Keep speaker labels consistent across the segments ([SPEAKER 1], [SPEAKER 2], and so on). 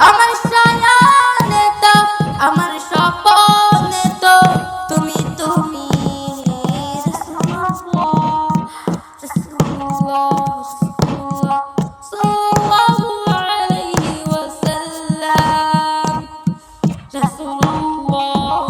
[SPEAKER 1] আমার সায়ানে তো আমার স্বপনে তো তুমি তুমি। Rasulullah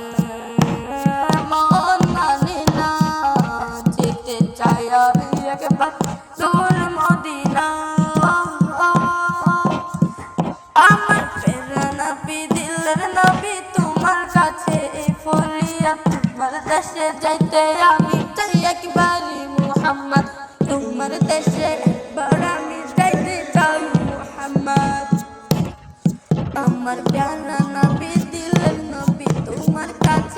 [SPEAKER 1] একবার তোর মদিনা আমার প্রেরা নবী, দিলের নবী, তোমার কাছে ফরিয়া। তোমার দেশে যাইতে আমি চাই একবারই মোহাম্মদ। তোমার দেশে একবার আমি যাইতে চাই মোহাম্মদ। আমার প্যারা নবী, দিলের নবী, তোমার কাছে